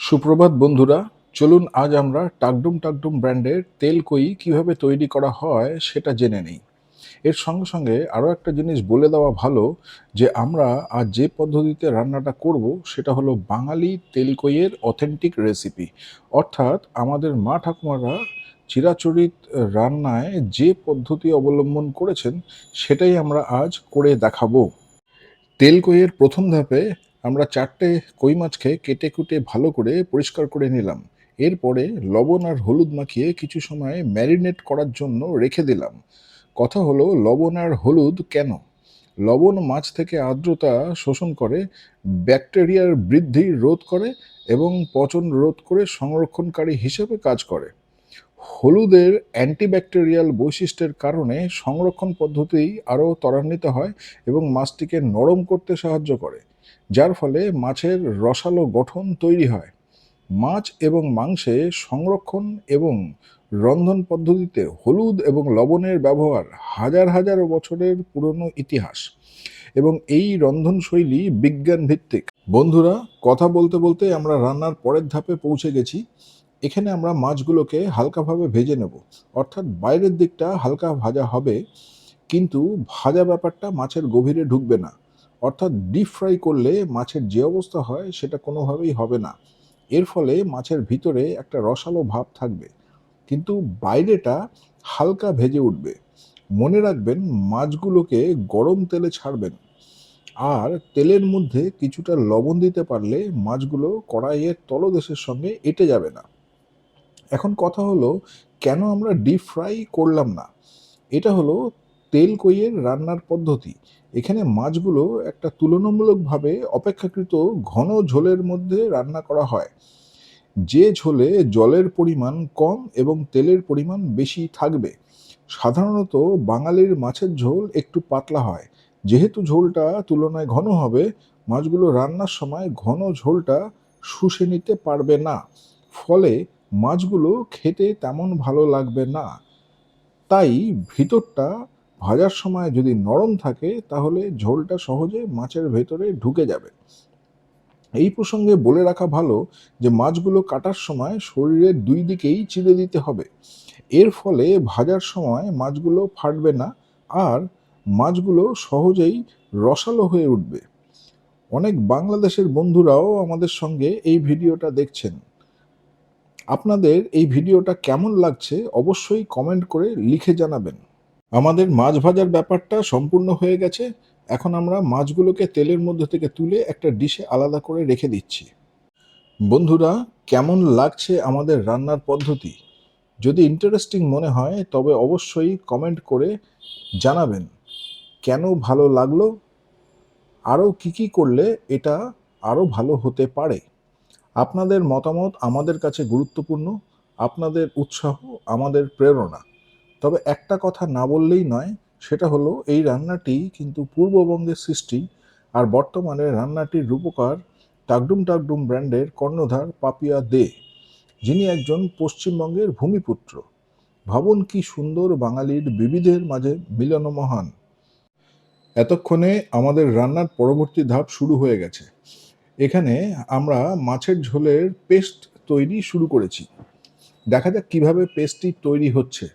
সুপ্রভাত বন্ধুরা, চলুন আজ আমরা টাকডুম টাকডুম ব্র্যান্ডের তেল কই কীভাবে তৈরি করা হয় সেটা জেনে নিই। এর সঙ্গে সঙ্গে আরও একটা জিনিস বলে দেওয়া ভালো, যে আমরা আজ যে পদ্ধতিতে রান্নাটা করব সেটা হলো বাঙালি তেলকইয়ের অথেন্টিক রেসিপি। অর্থাৎ আমাদের মা ঠাকুমারা চিরাচরিত রান্নায় যে পদ্ধতি অবলম্বন করেছেন সেটাই আমরা আজ করে দেখাবো। তেল কইয়ের প্রথম ধাপে আমরা চারটে কই মাছকে কেটে কুটে ভালো করে পরিষ্কার করে নিলাম। এরপরে লবণ আর হলুদ মাখিয়ে কিছু সময় ম্যারিনেট করার জন্য রেখে দিলাম। কথা হলো, লবণ আর হলুদ কেন? লবণ মাছ থেকে আর্দ্রতা শোষণ করে, ব্যাকটেরিয়ার বৃদ্ধি রোধ করে এবং পচন রোধ করে সংরক্ষণকারী হিসেবে কাজ করে। হলুদের অ্যান্টিব্যাকটেরিয়াল বৈশিষ্ট্যের কারণে সংরক্ষণ পদ্ধতি আরও ত্বরান্বিত হয় এবং মাছটিকে নরম করতে সাহায্য করে। যার ফলে মাছের রসালো গঠন তৈরি হয়। মাছ এবং মাংসে সংরক্ষণ এবং রন্ধন পদ্ধতিতে হলুদ এবং লবণের ব্যবহার হাজার হাজার বছরের পুরনো ইতিহাস এবং এই রন্ধনশৈলী বিজ্ঞান ভিত্তিক বন্ধুরা, কথা বলতে বলতে আমরা রান্নার পরের ধাপে পৌঁছে গেছি। এখানে আমরা মাছগুলোকে হালকাভাবে ভেজে নেব। অর্থাৎ বাইরের দিকটা হালকা ভাজা হবে, কিন্তু ভাজা ব্যাপারটা মাছের গভীরে ঢুকবে না। অর্থাৎ ডিপ ফ্রাই করলে মাছের যে অবস্থা হয় সেটা কোনোভাবেই হবে না। এর ফলে মাছের ভিতরে একটা রসালো ভাব থাকবে। কিন্তু বাইরেটা হালকা ভেজে উঠবে। মনে রাখবেন, মাছগুলোকে গরম তেলে ছাড়বেন। আর তেলের মধ্যে কিছুটা লবণ দিতে পারলে মাছগুলো কড়াইয়ের তলদেশের সঙ্গে এঁটে যাবে না। এখন কথা হলো, কেন আমরা ডিপ ফ্রাই করলাম না? এটা হলো তেল কইয়ের রান্নার পদ্ধতি। এখানে মাছগুলো একটা তুলনামূলকভাবে অপেক্ষাকৃত ঘন ঝোলের মধ্যে রান্না করা হয়। যে ঝোলে জলের পরিমাণ কম এবং তেলের পরিমাণ বেশি থাকবে, সাধারণত বাঙালির মাছের ঝোল একটু পাতলা হয়। যেহেতু ঝোলটা তুলনায় ঘন হবে, মাছগুলো রান্নার সময় ঘন ঝোলটা শুষে নিতে পারবে না। ফলে মাছগুলো খেতে তেমন ভালো লাগবে না। তাই ভিতরটা ভাজার সময় যদি নরম থাকে, তাহলে ঝোলটা সহজে মাছের ভেতরে ঢুকে যাবে। এই প্রসঙ্গে বলে রাখা ভালো যে, মাছগুলো কাটার সময় শরীরের দুই দিকেই চিড়ে দিতে হবে। এর ফলে ভাজার সময় মাছগুলো ফাটবে না আর মাছগুলো সহজেই রসালো হয়ে উঠবে। অনেক বাংলাদেশের বন্ধুরাও আমাদের সঙ্গে এই ভিডিওটা দেখছেন। আপনাদের এই ভিডিওটা কেমন লাগছে অবশ্যই কমেন্ট করে লিখে জানাবেন। আমাদের মাছ ভাজার ব্যাপারটা সম্পূর্ণ হয়ে গেছে। এখন আমরা মাছগুলোকে তেলের মধ্যে থেকে তুলে একটা ডিশে আলাদা করে রেখে দিচ্ছি। বন্ধুরা, কেমন লাগছে আমাদের রান্নার পদ্ধতি? যদি ইন্টারেস্টিং মনে হয়, তবে অবশ্যই কমেন্ট করে জানাবেন। কেন ভালো লাগল? আরও কী কী করলে এটা আরও ভালো হতে পারে? আপনাদের মতামত আমাদের কাছে গুরুত্বপূর্ণ। আপনাদের উৎসাহ আমাদের প্রেরণা। তবে একটা কথা না বললেই নয়, সেটা হলো এই রান্নাটি কিন্তু পূর্ববঙ্গের সৃষ্টি আর বর্তমানে রান্নাটির রূপকার টাকডুম টাকডুম ব্র্যান্ডের কর্ণধার পাপিয়া দে, যিনি একজন পশ্চিমবঙ্গের ভূমিপুত্র। ভাবুন কি সুন্দর বাঙালির বিবিধের মাঝে মিলন মহান। এতক্ষণে আমাদের রান্নার পরবর্তী ধাপ শুরু হয়ে গেছে। এখানে আমরা মাছের ঝোলের পেস্ট তৈরি শুরু করেছি। দেখা যাক কীভাবে পেস্টটি তৈরি হচ্ছে।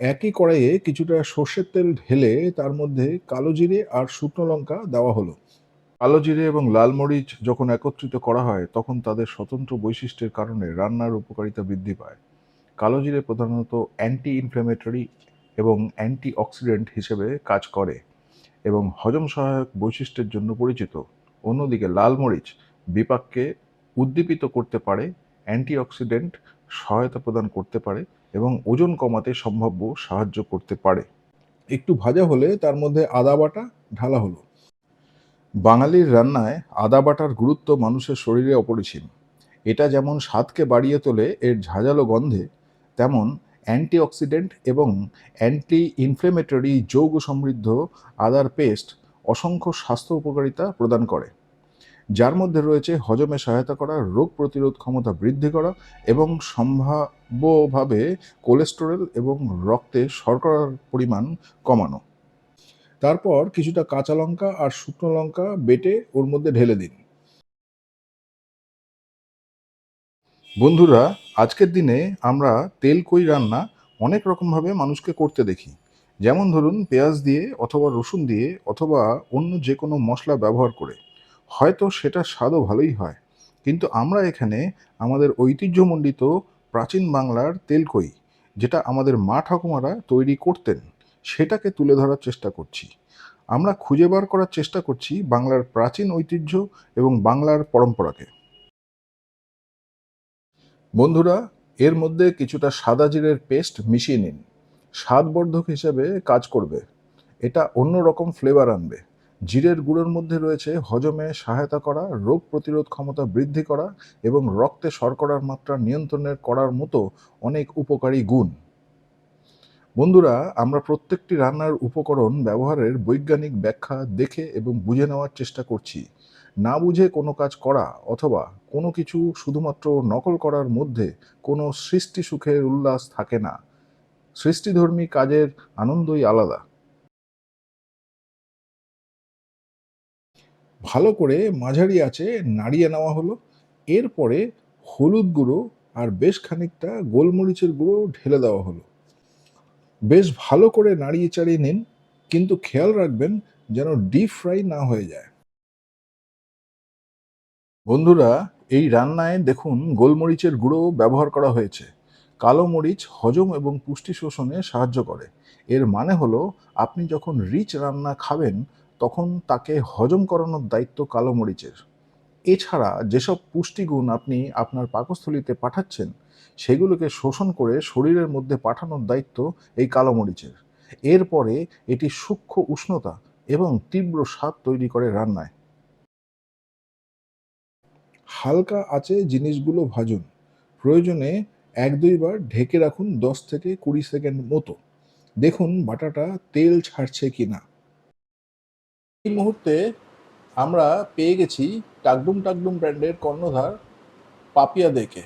একই কড়াইয়ে কিছুটা সর্ষের তেল ঢেলে তার মধ্যে কালো জিরে আর শুকনো লঙ্কা দেওয়া হলো। কালো জিরে এবং লাল মরিচ যখন একত্রিত করা হয়, তখন তাদের স্বতন্ত্র বৈশিষ্ট্যের কারণে রান্নার উপকারিতা বৃদ্ধি পায়। কালো জিরে প্রধানত অ্যান্টি ইনফ্ল্যামেটরি এবং অ্যান্টি অক্সিডেন্ট হিসেবে কাজ করে এবং হজম সহায়ক বৈশিষ্ট্যের জন্য পরিচিত। অন্যদিকে লাল মরিচ বিপাককে উদ্দীপিত করতে পারে অ্যান্টিঅক্সিডেন্ট সহায়তা প্রদান করতে পারে এবং ওজন কমাতে সম্ভাব্য সাহায্য করতে পারে। একটু ভাজা হলে তার মধ্যে আদা বাটা, ঢালা হলো বাঙালির রান্নায় আদা বাটার গুরুত্ব মানুষের শরীরে অপরিসীম। এটা যেমন স্বাদকে বাড়িয়ে তোলে, এর ঝাঁঝালো গন্ধে, তেমন অ্যান্টিঅক্সিডেন্ট এবং অ্যান্টি ইনফ্লেমেটরি যৌগ সমৃদ্ধ আদার পেস্ট অসংখ্য স্বাস্থ্য উপকারিতা প্রদান করে। যার মধ্যে রয়েছে হজমে সহায়তা করা, রোগ প্রতিরোধ ক্ষমতা বৃদ্ধি করা এবং সম্ভাব্যভাবে কোলেস্টেরল এবং রক্তে শর্করার পরিমাণ কমানো। তারপর কিছুটা কাঁচা লঙ্কা আর শুকনো লঙ্কা বেটে ওর মধ্যে ঢেলে দিন। বন্ধুরা, আজকের দিনে আমরা তেল কই রান্না অনেক রকমভাবে মানুষকে করতে দেখি। যেমন ধরুন, পেঁয়াজ দিয়ে অথবা রসুন দিয়ে অথবা অন্য যে কোনো মশলা ব্যবহার করে। হয়তো সেটা স্বাদও ভালোই হয়। কিন্তু আমরা এখানে আমাদের ঐতিহ্যমণ্ডিত প্রাচীন বাংলার তেলকই যেটা আমাদের মা ঠাকুমারা তৈরি করতেন, সেটাকে তুলে ধরার চেষ্টা করছি। আমরা খুঁজে বার করার চেষ্টা করছি বাংলার প্রাচীন ঐতিহ্য এবং বাংলার পরম্পরাকে। বন্ধুরা, এর মধ্যে কিছুটা সাদা জিরের পেস্ট মিশিয়ে নিন। স্বাদবর্ধক হিসেবে কাজ করবে। এটা অন্য রকম ফ্লেভার আনবে। জিরের গুঁড়োর মধ্যে রয়েছে হজমে সহায়তা করা, রোগ প্রতিরোধ ক্ষমতা বৃদ্ধি করা এবং রক্তে শর্করার মাত্রা নিয়ন্ত্রণের করার মতো অনেক উপকারী গুণ। বন্ধুরা, আমরা প্রত্যেকটি রান্নার উপকরণ ব্যবহারের বৈজ্ঞানিক ব্যাখ্যা দেখে এবং বুঝে নেওয়ার চেষ্টা করছি। না বুঝে কোনো কাজ করা অথবা কোনো কিছু শুধুমাত্র নকল করার মধ্যে কোনো সৃষ্টি সুখের উল্লাস থাকে না। সৃষ্টিধর্মী কাজের আনন্দই আলাদা। ভালো করে মাঝারি আছে নাড়িয়ে নেওয়া হলো। এরপরে হলুদ গুঁড়ো আর বেশ খানিকটা গোলমরিচের গুঁড়ো ঢেলে দেওয়া হলো। বেশ ভালো করে নাড়িয়ে চাড়িয়ে নিন, কিন্তু খেয়াল রাখবেন যেন ডিপ ফ্রাই না হয়ে যায়। বন্ধুরা, এই রান্নায় দেখুন গোলমরিচের গুঁড়ো ব্যবহার করা হয়েছে। কালো মরিচ হজম এবং পুষ্টি শোষণে সাহায্য করে। এর মানে হলো, আপনি যখন রিচ রান্না খাবেন তখন তাকে হজম করানোর দায়িত্ব কালো মরিচের। এছাড়া যেসব পুষ্টিগুণ আপনি আপনার পাকস্থলিতে পাঠাচ্ছেন, সেগুলোকে শোষণ করে শরীরের মধ্যে পাঠানোর দায়িত্ব এই কালো মরিচের। এরপরে এটি সূক্ষ্ম উষ্ণতা এবং তীব্র স্বাদ তৈরি করে রান্নায়। হালকা আঁচে জিনিসগুলো ভাজুন। প্রয়োজনে এক দুইবার ঢেকে রাখুন দশ থেকে কুড়ি সেকেন্ড মতো। দেখুন বাটাটা তেল ছাড়ছে কি না এই মুহূর্তে আমরা পেয়ে গেছি টাকডুম টাকডুম ব্র্যান্ডের কর্ণধার পাপিয়া দেখে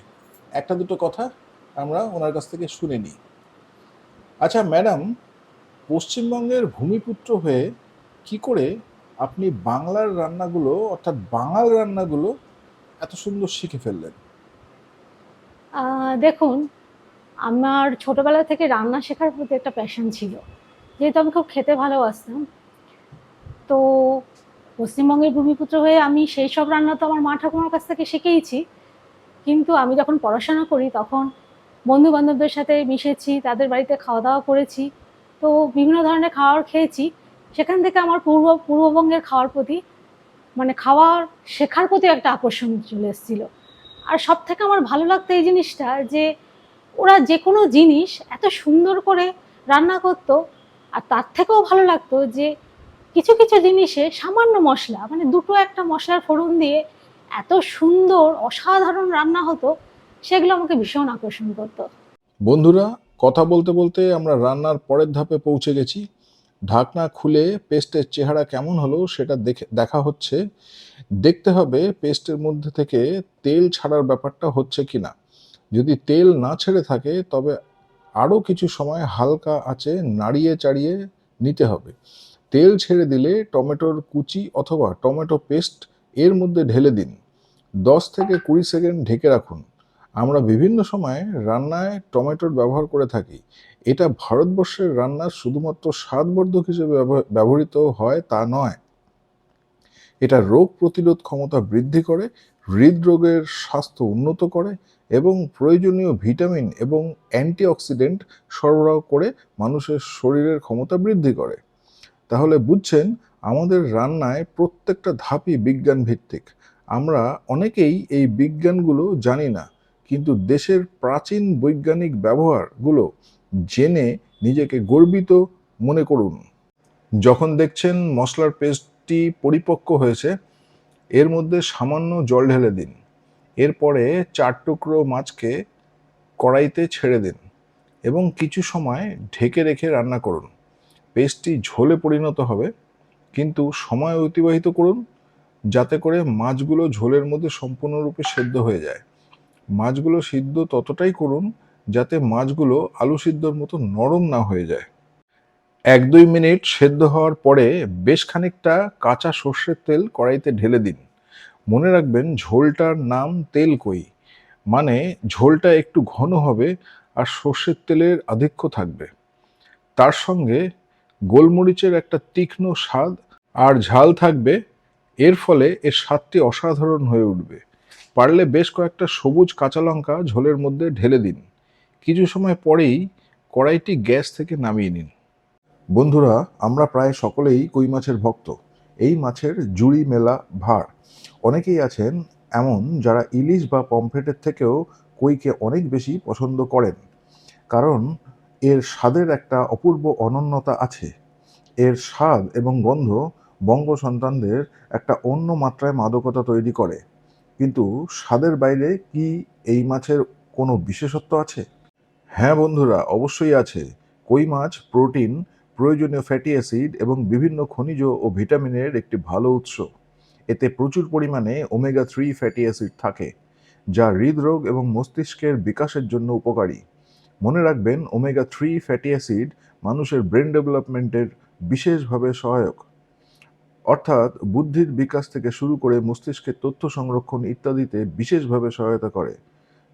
একটা দুটো কথা আমরা ওনার কাছ থেকে শুনে নিই। আচ্ছা ম্যাডাম, পশ্চিমবঙ্গের ভূমিপুত্র হয়ে কি করে আপনি বাংলার রান্নাগুলো, অর্থাৎ বাঙাল রান্নাগুলো এত সুন্দর শিখে ফেললেন? দেখুন, আমার ছোটবেলা থেকে রান্না শেখার প্রতি একটা প্যাশন ছিল। যেহেতু আমি খুব খেতে ভালোবাসতাম তো পশ্চিমবঙ্গের ভূমিপুত্র হয়ে আমি সেই সব রান্না তো আমার মা ঠাকুমার কাছ থেকে শিখেইছি। কিন্তু আমি যখন পড়াশোনা করি তখন বন্ধু বান্ধবদের সাথে মিশেছি, তাদের বাড়িতে খাওয়া দাওয়া করেছি, তো বিভিন্ন ধরনের খাবার খেয়েছি। সেখান থেকে আমার পূর্ব, পূর্ববঙ্গের খাওয়ার প্রতি মানে খাওয়ার, শেখার প্রতি একটা আকর্ষণ চলে এসেছিল। আর সব থেকে আমার ভালো লাগতো এই জিনিসটা যে ওরা যে কোনো জিনিস এত সুন্দর করে রান্না করতো, আর তার থেকেও ভালো লাগতো যে কিছু কিছু জিনিসে সামান্য মশলা মানে দুটো একটা মশলার ফোড়ন দিয়ে এত সুন্দর, অসাধারণ রান্না হতো, সেগুলো আমাকে ভীষণ আকর্ষণ করত। বন্ধুরা, কথা বলতে বলতে আমরা রান্নার পরের ধাপে পৌঁছে গেছি। ঢাকনা খুলে পেস্টের চেহারা কেমন হলো সেটা দেখে, দেখা হচ্ছে। দেখতে হবে পেস্টের মধ্যে থেকে তেল ছাড়ার ব্যাপারটা হচ্ছে কি না যদি তেল না ছেড়ে থাকে, তবে আরও কিছু সময় হালকা আঁচে নাড়িয়ে চাড়িয়ে নিতে হবে। তেল ছেড়ে দিলে টমেটোর কুচি অথবা টমেটো পেস্ট এর মধ্যে ঢেলে দিন। দশ থেকে কুড়ি সেকেন্ড ঢেকে রাখুন। আমরা বিভিন্ন সময় রান্নায় টমেটোর ব্যবহার করে থাকি। এটা ভারতবর্ষের রান্নার শুধুমাত্র স্বাদবর্ধক হিসেবে ব্যবহৃত হয় তা নয়। এটা রোগ প্রতিরোধ ক্ষমতা বৃদ্ধি করে, হৃদরোগের স্বাস্থ্য উন্নত করে এবং প্রয়োজনীয় ভিটামিন এবং অ্যান্টিঅক্সিডেন্ট সরবরাহ করে মানুষের শরীরের ক্ষমতা বৃদ্ধি করে। তাহলে বুঝছেন আমাদের রান্নায় প্রত্যেকটা ধাপই বিজ্ঞান ভিত্তিক। আমরা অনেকেই এই বিজ্ঞানগুলো জানি না, কিন্তু দেশের প্রাচীন বৈজ্ঞানিক ব্যবহারগুলো জেনে নিজেকে গর্বিত মনে করুন। যখন দেখছেন মশলার পেস্টটি পরিপক্ক হয়েছে, এর মধ্যে সামান্য জল ঢেলে দিন। এরপরে চার টুকরো মাছকে কড়াইতে ছেড়ে দিন এবং কিছু সময় ঢেকে রেখে রান্না করুন। পেস্টটি ঝোলে পরিণত হবে, কিন্তু সময় অতিবাহিত করুন, যাতে করে মাছগুলো ঝোলের মধ্যে সম্পূর্ণরূপে সেদ্ধ হয়ে যায়। মাছগুলো সিদ্ধ ততটাই করুন, যাতে মাছগুলো আলু সিদ্ধর মতো নরম না হয়ে যায়। এক দুই মিনিট সেদ্ধ হওয়ার পরে বেশ খানিকটা কাঁচা সর্ষের তেল কড়াইতে ঢেলে দিন। মনে রাখবেন ঝোলটার নাম তেল কই মানে ঝোলটা একটু ঘন হবে আর সর্ষের তেলের আধিক্য থাকবে। তার সঙ্গে গোলমরিচের একটা তীক্ষ্ণ স্বাদ আর ঝাল থাকবে, এর ফলে এর স্বাদটি অসাধারণ হয়ে উঠবে। পারলে বেশ কয়েকটা সবুজ কাঁচা লঙ্কা ঝোলের মধ্যে ঢেলে দিন। কিছু সময় পরেই কড়াইটি গ্যাস থেকে নামিয়ে নিন। বন্ধুরা, আমরা প্রায় সকলেই কই মাছের ভক্ত। এই মাছের জুড়ি মেলা ভার অনেকেই আছেন এমন যারা ইলিশ বা পমফ্রেটের থেকেও কইকে অনেক বেশি পছন্দ করেন। কারণ এর স্বাদের একটা অপূর্ব অনন্যতা আছে। এর স্বাদ এবং গন্ধ বঙ্গ সন্তানদের একটা অন্য মাত্রায় মাদকতা তৈরি করে। কিন্তু স্বাদের বাইরে কি এই মাছের কোনো বিশেষত্ব আছে? হ্যাঁ বন্ধুরা, অবশ্যই আছে। কই মাছ, প্রোটিন, প্রয়োজনীয় ফ্যাটি অ্যাসিড এবং বিভিন্ন খনিজ ও ভিটামিনের একটি ভালো উৎস। এতে প্রচুর পরিমাণে ওমেগা থ্রি ফ্যাটি অ্যাসিড থাকে, যা হৃদরোগ এবং মস্তিষ্কের বিকাশের জন্য উপকারী। মনে রাখবেন ওমেগা থ্রি ফ্যাটি অ্যাসিড মানুষের ব্রেন ডেভেলপমেন্টের বিশেষভাবে সহায়ক। অর্থাৎ বুদ্ধির বিকাশ থেকে শুরু করে মস্তিষ্কের তথ্য সংরক্ষণ ইত্যাদিতে বিশেষভাবে সহায়তা করে।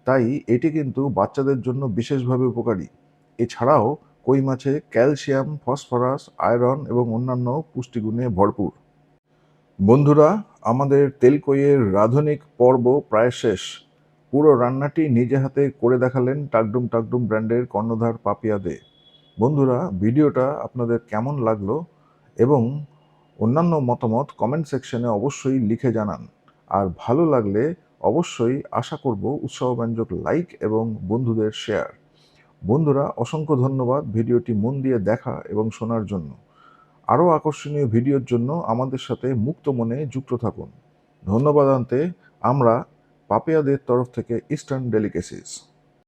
তাই এটি কিন্তু বাচ্চাদের জন্য বিশেষভাবে উপকারী। এছাড়াও কই মাছে ক্যালসিয়াম, ফসফরাস, আয়রন এবং অন্যান্য পুষ্টিগুণে ভরপুর। বন্ধুরা, আমাদের তেলকইয়ের রাধনিক পর্ব প্রায় শেষ। পুরো রান্নাটি নিজে হাতে করে দেখালেন টাকডুম টাকডুম ব্র্যান্ডের কর্ণধার পাপিয়া দে। বন্ধুরা, ভিডিওটা আপনাদের কেমন লাগল এবং অন্যান্য মতামত কমেন্ট সেকশনে অবশ্যই লিখে জানান। আর ভালো লাগলে অবশ্যই আশা করব উৎসাহব্যঞ্জক লাইক এবং বন্ধুদের শেয়ার বন্ধুরা, অসংখ্য ধন্যবাদ ভিডিওটি মন দিয়ে দেখা এবং শোনার জন্য। আরও আকর্ষণীয় ভিডিওর জন্য আমাদের সাথে মুক্ত মনে যুক্ত থাকুন। ধন্যবাদ আনতে আমরা পাপিয়াদের তরফ থেকে ইস্টার্ন ডেলিকেসিস